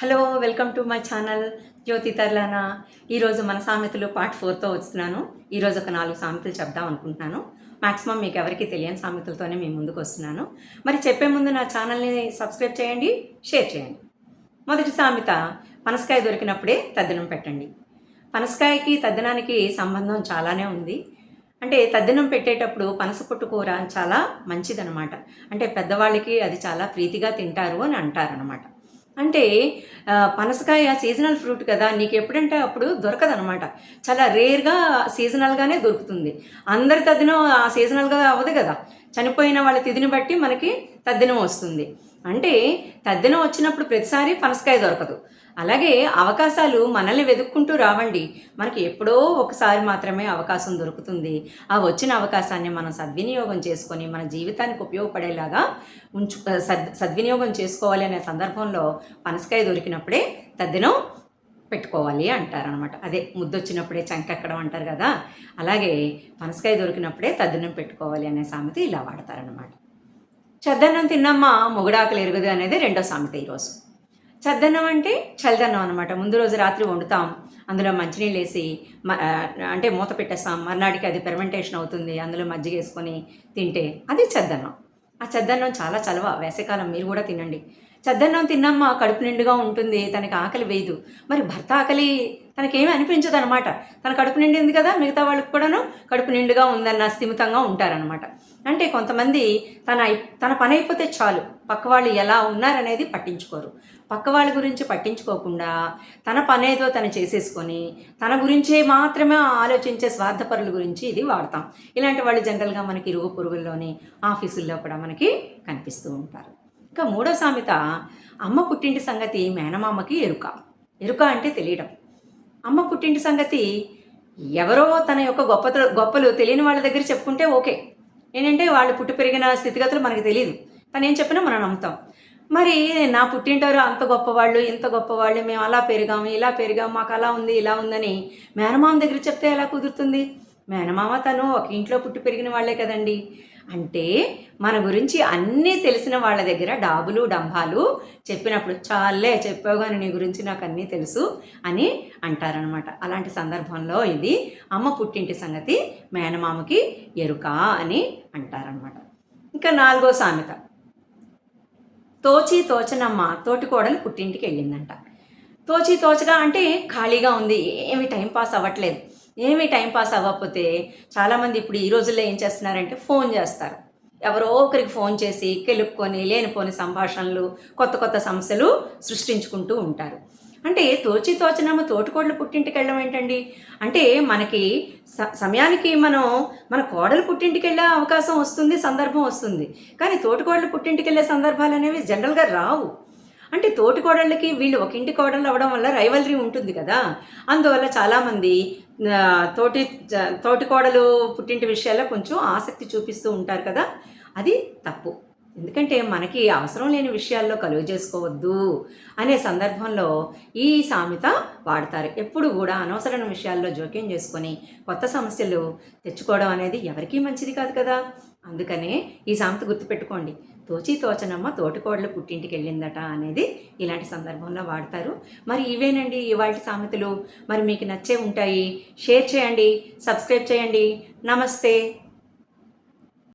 Hello welcome to my channel Jyothi తర్లానా ఈరోజు మన సామెతలు పార్ట్ ఫోర్తో వస్తున్నాను. ఈరోజు ఒక నాలుగు సామెతలు చెప్దాం అనుకుంటున్నాను. మ్యాక్సిమం మీకు ఎవరికి తెలియని సామెతలతోనే మేము ముందుకు వస్తున్నాను. మరి చెప్పే ముందు నా ఛానల్ని సబ్స్క్రైబ్ చేయండి షేర్ చేయండి. మొదటి సామెత పనసకాయ దొరికినప్పుడే తద్దినం పెట్టండి. పనసకాయకి తద్దినానికి సంబంధం చాలానే ఉంది. అంటే తద్దినం పెట్టేటప్పుడు పనస పొట్టు కూర చాలా మంచిదనమాట అంటే పెద్దవాళ్ళకి అది చాలా ప్రీతిగా తింటారు అని అంటారనమాట అంటే ఆ, పనసకాయ సీజనల్ ఫ్రూట్ కదా నీకు ఎప్పుడంటే అప్పుడు దొరకదనమాట. చాలా రేర్గా సీజనల్గానే దొరుకుతుంది. అందరి తద్దినం ఆ సీజనల్గా అవ్వదు కదా. చనిపోయిన వాళ్ళ తిథిని బట్టి మనకి తద్దినం వస్తుంది. అంటే తద్దినం వచ్చినప్పుడు ప్రతిసారి పనసకాయ దొరకదు. అలాగే అవకాశాలు మనల్ని వెతుక్కుంటూ రావండి. మనకి ఎప్పుడో ఒకసారి మాత్రమే అవకాశం దొరుకుతుంది. ఆ వచ్చిన అవకాశాన్ని మనం సద్వినియోగం చేసుకొని మన జీవితానికి ఉపయోగపడేలాగా ఉంచు సద్ సద్వినియోగం చేసుకోవాలి అనే సందర్భంలో పనసకాయ దొరికినప్పుడే తద్దినం పెట్టుకోవాలి అంటారనమాట అదే ముద్దొచ్చినప్పుడే చంకెక్కడం అంటారు కదా. అలాగే పనసకాయ దొరికినప్పుడే తద్దినం పెట్టుకోవాలి అనే సామెత ఇలా వాడతారనమాట చద్దన్నం తిన్నమ్మా మొగుడాకలు ఎరుగదు అనేది రెండో సామెత ఈరోజు. చద్దన్నం అంటే చల్లదన్నం అనమాట ముందు రోజు రాత్రి వండుతాం అందులో మంచినీళ్ళు వేసి మ- అంటే మూత పెట్టేస్తాం మర్నాడికి అది పెర్మెంటేషన్ అవుతుంది అందులో మజ్జిగ వేసుకొని తింటే అది చద్దన్నం. ఆ చద్దన్నం చాలా చలవ వేసవికాలం మీరు కూడా తినండి. చద్దన్నం తిన్నమ్మ కడుపు నిండుగా ఉంటుంది తనకి ఆకలి వేయదు. మరి భర్త ఆకలి తనకేమీ అనిపించదు అనమాట తన కడుపు నిండింది కదా మిగతా వాళ్ళకి కూడాను కడుపు నిండుగా ఉందన్న స్థిమితంగా ఉంటారనమాట అంటే కొంతమంది తన తన పని అయిపోతే చాలు. పక్క వాళ్ళు ఎలా ఉన్నారనేది పట్టించుకోరు. పక్క వాళ్ళ గురించి పట్టించుకోకుండా తన పనేదో తను చేసేసుకొని తన గురించే మాత్రమే ఆలోచించే స్వార్థపరుల గురించి ఇది వాడతాం. ఇలాంటి వాళ్ళు జనరల్గా మనకి ఇరుగు పొరుగుల్లోని ఆఫీసుల్లో కూడా మనకి కనిపిస్తూ ఉంటారు. ఇంకా మూడో సామెత అమ్మ పుట్టింటి సంగతి మేనమామకి ఎరుక. ఎరుక అంటే తెలియడం. అమ్మ పుట్టింటి సంగతి ఎవరో తన యొక్క గొప్ప గొప్పలు తెలియని వాళ్ళ దగ్గర చెప్పుకుంటే ఓకే. ఏంటంటే వాళ్ళు పుట్టి పెరిగిన స్థితిగతులు మనకి తెలియదు తను ఏం చెప్పినా మనం నమ్ముతాం. మరి నా పుట్టింటారు అంత గొప్పవాళ్ళు ఇంత గొప్పవాళ్ళు మేము అలా పెరిగాము ఇలా పెరిగాము మాకు అలా ఉంది ఇలా ఉందని మేనమామ దగ్గర చెప్తే ఎలా కుదురుతుంది? మేనమామ తను ఒక ఇంట్లో పుట్టి పెరిగిన వాళ్ళే కదండి. అంటే మన గురించి అన్నీ తెలిసిన వాళ్ళ దగ్గర డాబులు డంబాలు చెప్పినప్పుడు చాలే చెప్పావు కానీ నీ గురించి నాకు అన్నీ తెలుసు అని అంటారనమాట అలాంటి సందర్భంలో ఇది అమ్మ పుట్టింటి సంగతి మేనమామకి ఎరుక అని అంటారనమాట ఇంకా నాలుగో సామెత. తోచి తోచనమ్మ తోటికోడలు పుట్టింటికి వెళ్ళిందంట. తోచి తోచగా అంటే ఖాళీగా ఉంది ఏమి టైం పాస్ అవ్వట్లేదు. ఏమి టైంపాస్ అవ్వకపోతే చాలామంది ఇప్పుడు ఈ రోజుల్లో ఏం చేస్తున్నారంటే ఫోన్ చేస్తారు. ఎవరో ఒకరికి ఫోన్ చేసి కెలుక్కొని లేనిపోని సంభాషణలు కొత్త కొత్త సమస్యలు సృష్టించుకుంటూ ఉంటారు. అంటే తోచి తోచనమ్మ తోటికోడలు పుట్టింటికి వెళ్ళడం ఏంటండి? అంటే మనకి స- సమయానికి మనం మన కోడలు పుట్టింటికి వెళ్ళే అవకాశం వస్తుంది సందర్భం వస్తుంది. కానీ తోటికోడలు పుట్టింటికి వెళ్ళే సందర్భాలు అనేవి జనరల్గా రావు. అంటే తోటి కోడళ్ళకి వీళ్ళు ఒక ఇంటి కోడళ్ళు అవ్వడం వల్ల రైవలరీ ఉంటుంది కదా. అందువల్ల చాలామంది తోటి జ- తోటి కోడలు పుట్టింటి విషయాల్లో కొంచెం ఆసక్తి చూపిస్తూ ఉంటారు కదా. అది తప్పు. ఎందుకంటే మనకి అవసరం లేని విషయాల్లో కలువ చేసుకోవద్దు అనే సందర్భంలో ఈ సామెత వాడతారు. ఎప్పుడు కూడా అనవసరమైన విషయాల్లో జోక్యం చేసుకొని కొత్త సమస్యలు తెచ్చుకోవడం అనేది ఎవరికీ మంచిది కాదు కదా. అందుకనే ఈ సామెత గుర్తుపెట్టుకోండి. తోచి తోచనమ్మ తోటికోడలు పుట్టింటికి వెళ్ళిందట అనేది ఇలాంటి సందర్భంలో వాడతారు. మరి ఇవేనండి ఇవాళ సామెతలు? మరి మీకు నచ్చే ఉంటాయి? షేర్ చేయండి సబ్స్క్రైబ్ చేయండి. నమస్తే.